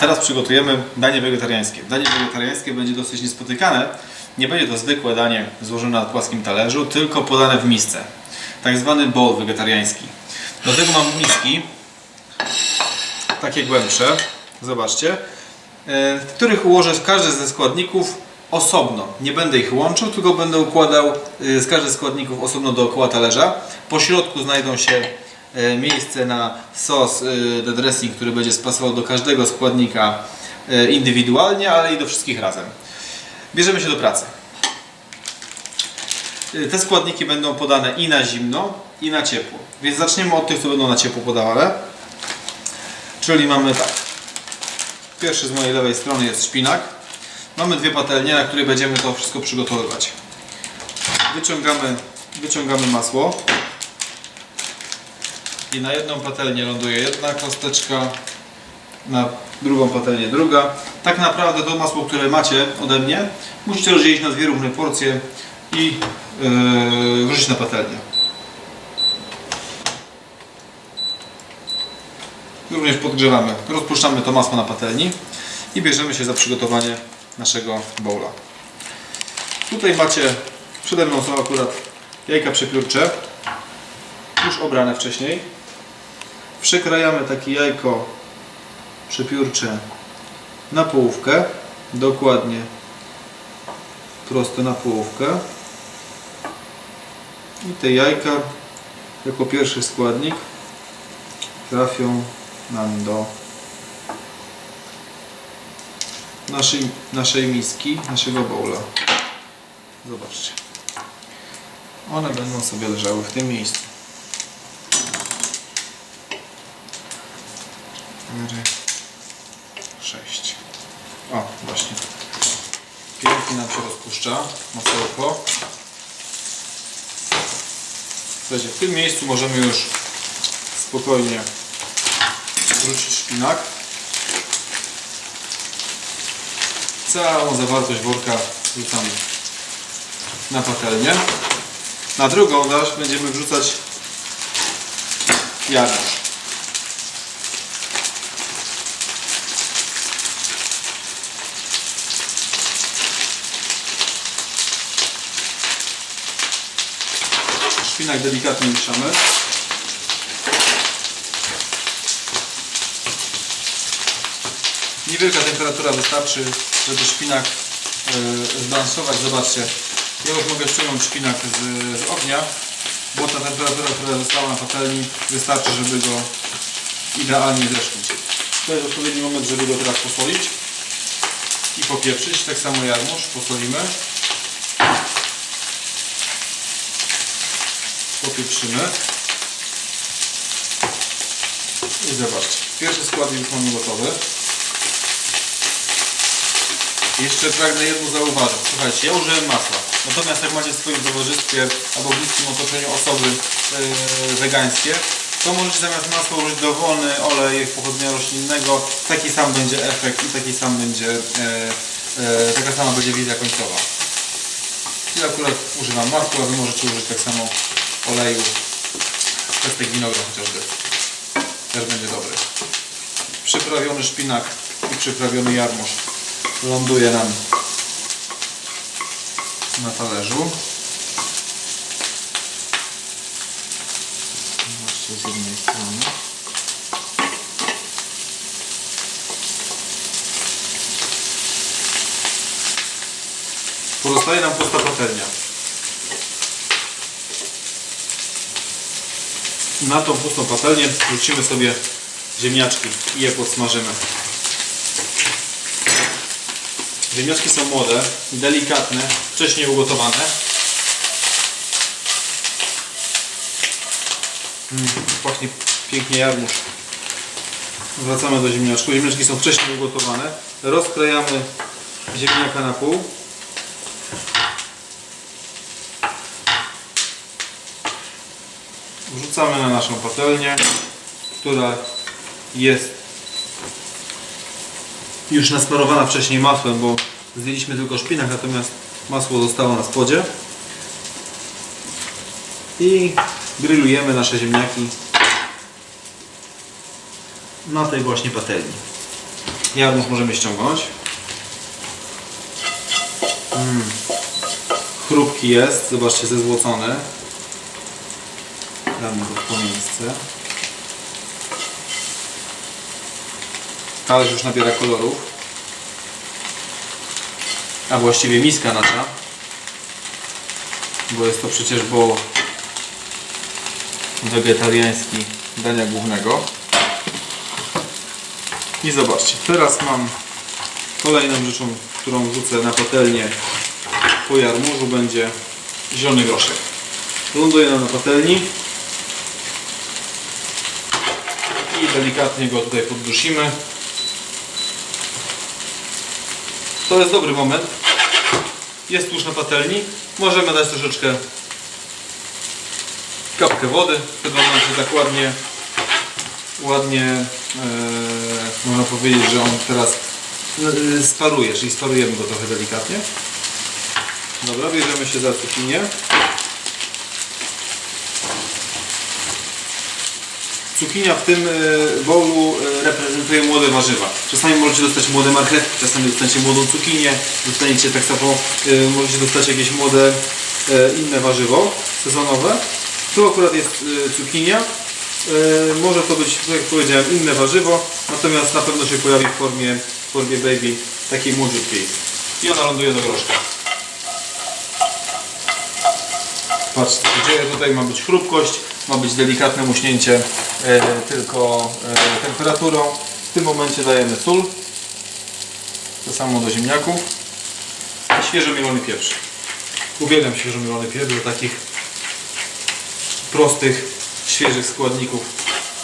teraz przygotujemy danie wegetariańskie. Danie wegetariańskie będzie dosyć niespotykane. Nie będzie to zwykłe danie złożone na płaskim talerzu, tylko podane w misce. Tak zwany bowl wegetariański. Do tego mam miski, takie głębsze, zobaczcie, e, w których ułożę każdy ze składników osobno. Nie będę ich łączył, tylko będę układał e, z każdy z składników osobno dookoła talerza. Po środku znajdą się e, miejsce na sos, e, the dressing, który będzie pasował do każdego składnika e, indywidualnie, ale i do wszystkich razem. Bierzemy się do pracy. E, Te składniki będą podane i na zimno, i na ciepło. Więc zaczniemy od tych, które będą na ciepło podawane. Czyli mamy tak. Pierwszy z mojej lewej strony jest szpinak. Mamy dwie patelnie, na której będziemy to wszystko przygotowywać. Wyciągamy, wyciągamy masło. I na jedną patelnię ląduje jedna kosteczka, na drugą patelnię druga. Tak naprawdę to masło, które macie ode mnie, musicie rozdzielić na dwie równe porcje i yy, wrzucić na patelnię. Również podgrzewamy, rozpuszczamy to masło na patelni i bierzemy się za przygotowanie naszego bowla. Tutaj macie, przede mną są akurat jajka przepiórcze, już obrane wcześniej. Przekrajamy takie jajko przepiórcze na połówkę, dokładnie prosto na połówkę. I te jajka jako pierwszy składnik trafią nam do naszej, naszej miski, naszego bowla. Zobaczcie. One będą sobie leżały w tym miejscu. 4, 6. O, właśnie. Pięknie nam się rozpuszcza masełko. Słuchajcie, w tym miejscu możemy już spokojnie wrzucić szpinak. Całą zawartość worka wrzucamy na patelnię. Na drugą zaś będziemy wrzucać jarmuż. Szpinak delikatnie mieszamy. Niewielka temperatura wystarczy, żeby szpinak yy, zbalansować. Zobaczcie, ja już mogę ściągnąć szpinak z, z ognia, bo ta temperatura, która została na patelni wystarczy, żeby go idealnie zeszklić. To jest odpowiedni moment, żeby go teraz posolić i popieprzyć. Tak samo jarmuż posolimy. Popieprzymy. I zobaczcie, pierwszy składnik już mamy gotowy. Jeszcze pragnę jedno zauważyć. Słuchajcie, ja użyłem masła. Natomiast jak macie w swoim towarzystwie albo w bliskim otoczeniu osoby yy, wegańskie, to możecie zamiast masła użyć dowolny olej pochodzenia roślinnego. Taki sam będzie efekt i taki sam będzie, yy, yy, taka sama będzie wizja końcowa. Ja akurat używam masła, Wy możecie użyć tak samo oleju. Pestek winogron chociażby. Też będzie dobry. Przyprawiony szpinak i przyprawiony jarmuż ląduje nam na talerzu. Zobaczcie z jednej strony. Pozostaje nam pusta patelnia. Na tą pustą patelnię wrzucimy sobie ziemniaczki i je podsmażymy. Ziemniaczki są młode, delikatne, wcześniej ugotowane. Mm, pachnie pięknie jarmuż. Wracamy do ziemniaczków. Ziemniaczki są wcześniej ugotowane. Rozkrajamy ziemniaka na pół. Wrzucamy na naszą patelnię, która jest już nasmarowana wcześniej masłem, bo zdjęliśmy tylko szpinak, natomiast masło zostało na spodzie. I grillujemy nasze ziemniaki na tej właśnie patelni. Jarmuż możemy ściągnąć. Mm. Chrupki jest, zobaczcie, zezłocony. Damy go w to miejsce. Talerz już nabiera kolorów. A właściwie miska nasza. Bo jest to przecież bo wegetariański dania głównego. I zobaczcie, teraz mam kolejną rzeczą, którą wrzucę na patelnię po jarmużu będzie zielony groszek. Ląduje nam na patelni i delikatnie go tutaj poddusimy. To jest dobry moment. Jest tuż na patelni. Możemy dać troszeczkę kapkę wody. Wtedy nam się tak ładnie, ładnie e, można powiedzieć, że on teraz e, sparuje, czyli sparujemy go trochę delikatnie. Dobra, bierzemy się za cukinię. Cukinia w tym e, bowlu e, reprezentuje młode warzywa. Czasami możecie dostać młode marchewki, czasami dostaniecie młodą cukinię, dostaniecie tak samo, e, możecie dostać jakieś młode inne warzywo sezonowe. Tu akurat jest cukinia. Może to być, tak jak powiedziałem, inne warzywo, natomiast na pewno się pojawi w formie, w formie baby takiej młodziutkiej. I ona ląduje do groszka. Patrz co się dzieje, tutaj ma być chrupkość, ma być delikatne muśnięcie e, tylko e, temperaturą. W tym momencie dajemy sól, to samo do ziemniaków i świeżo mielony pieprz. Uwielbiam świeżo mielony pieprz do takich prostych, świeżych składników,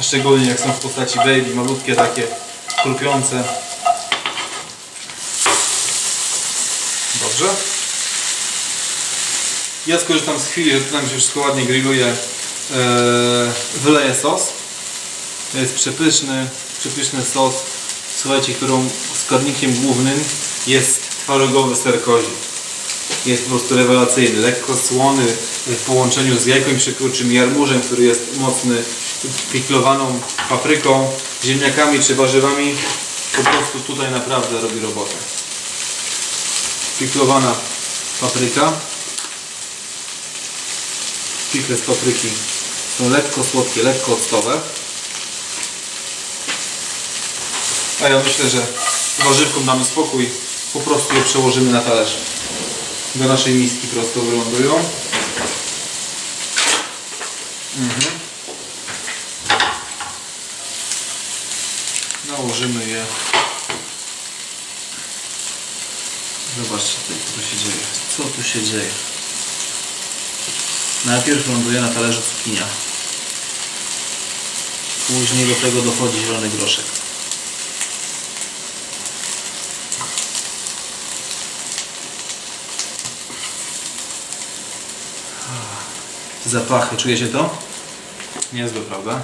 a szczególnie jak są w postaci baby, malutkie takie, chrupiące. Dobrze. Ja skorzystam z chwili, że tu nam się wszystko ładnie grilluje. Eee, wyleję sos. To jest przepyszny, przepyszny sos. Słuchajcie, którą składnikiem głównym jest twarogowy ser kozi. Jest po prostu rewelacyjny, lekko słony w połączeniu z jajkiem przykurczym jarmużem, który jest mocny, piklowaną papryką, ziemniakami czy warzywami. Po prostu tutaj naprawdę robi robotę. Piklowana papryka, pikle z papryki są lekko słodkie, lekko octowe. A ja myślę, że warzywkom damy spokój, po prostu je przełożymy na talerz. Do naszej miski prosto wylądują. Mhm. Nałożymy je. Zobaczcie, co tu się dzieje. Co tu się dzieje? Najpierw ląduje na talerzu cukinia. Później do tego dochodzi zielony groszek. Zapachy, czujecie to? Niezłe, prawda?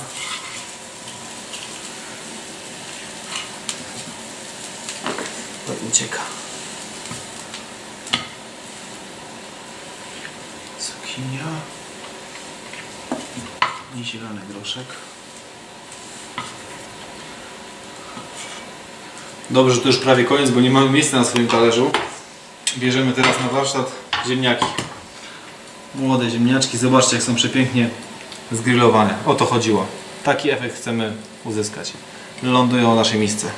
To ucieka. Cukinia i zielony groszek. Dobrze, że to już prawie koniec, bo nie mamy miejsca na swoim talerzu. Bierzemy teraz na warsztat ziemniaki. Młode ziemniaczki, zobaczcie jak są przepięknie zgrillowane. O to chodziło. Taki efekt chcemy uzyskać. Lądują w naszej misce.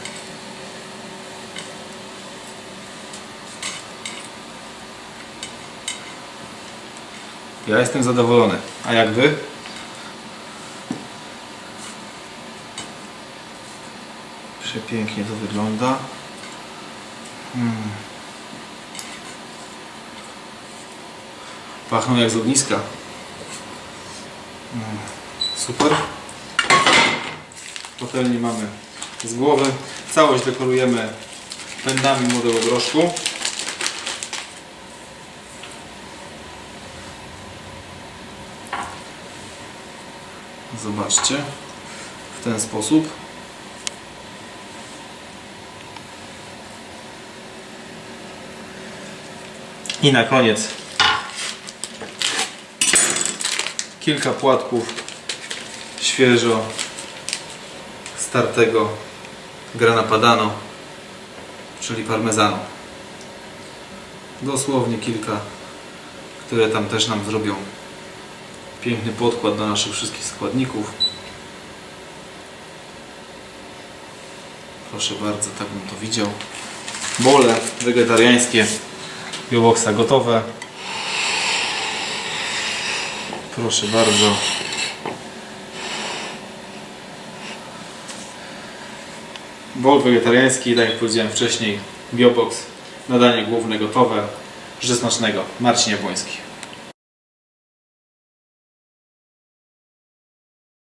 Ja jestem zadowolony. A jak wy? Przepięknie to wygląda. Mm. Pachną jak z ogniska. Mm. Super. Patelnię mamy z głowy. Całość dekorujemy pędami młodego groszku. Zobaczcie. W ten sposób. I na koniec kilka płatków świeżo startego grana padano czyli parmezanu. Dosłownie kilka, które tam też nam zrobią piękny podkład do naszych wszystkich składników. Proszę bardzo, tak bym to widział. Bole wegetariańskie Bioboxa gotowe. Proszę bardzo. Bol wegetariański, tak jak powiedziałem wcześniej, Biobox, nadanie główne gotowe. Życzę smacznego. Marcin Jabłoński.